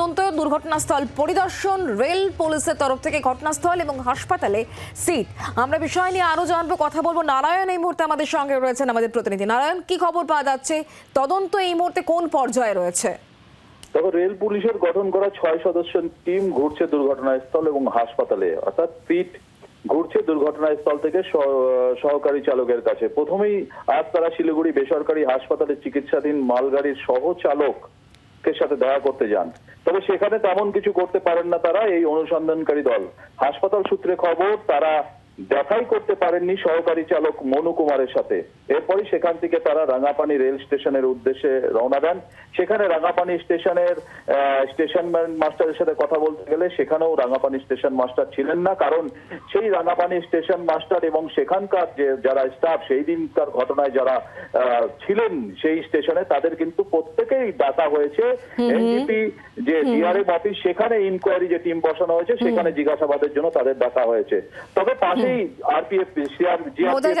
তদন্ত, দুর্ঘটনাস্থল পরিদর্শন, রেল পুলিশের তরফ থেকে ঘটনাস্থল এবং হাসপাতালে সিট। আমরা বিষয় নিয়ে আরও জানব, কথা বলব। নারায়ণ এই মুহূর্তে আমাদের সঙ্গে রয়েছেন আমাদের প্রতিনিধি। নারায়ণ, কি খবর পাওয়া যাচ্ছে? তদন্ত এই মুহূর্তে কোন পর্যায়ে রয়েছে? তবে রেল পুলিশের গঠন করা ছয় সদস্য টিম ঘুরছে দুর্ঘটনাস্থল এবং হাসপাতালে। অর্থাৎ সিট ঘুরছে দুর্ঘটনাস্থল থেকে সহ- সহকারী চালকের কাছে। প্রথমেই আজ তারা শিলিগুড়ি বেসরকারি হাসপাতালে চিকিৎসাধীন মালগাড়ির সহ চালকের সাথে দেখা করতে যান। তবে সেখানে তেমন কিছু করতে পারেন না তারা এই অনুসন্ধানকারী দল। হাসপাতাল সূত্রে খবর, তারা দেখাই করতে পারেননি সহকারী চালক মনু কুমারের সাথে। এরপরই সেখান থেকে তারা রাঙাপানি রেল স্টেশনের উদ্দেশ্যে রওনা দেন। সেখানে রাঙাপানি স্টেশনের স্টেশন মাস্টারের সাথে কথা বলতে গেলে সেখানেও রাঙাপানি স্টেশন মাস্টার ছিলেন না। কারণ সেই রাঙাপানি স্টেশন মাস্টার এবং সেখানকার যে যারা স্টাফ সেই দিনকার ঘটনায় যারা ছিলেন সেই স্টেশনে তাদের কিন্তু প্রত্যেকেই ডাকা হয়েছে। এনজিপি যে ডিআরএম অফিস সেখানে ইনকোয়ারি যে টিম বসানো হয়েছে সেখানে জিজ্ঞাসাবাদের জন্য তাদের ডাকা হয়েছে। তবে পাশেই আরপিএফ সিআর জিআরপিএফ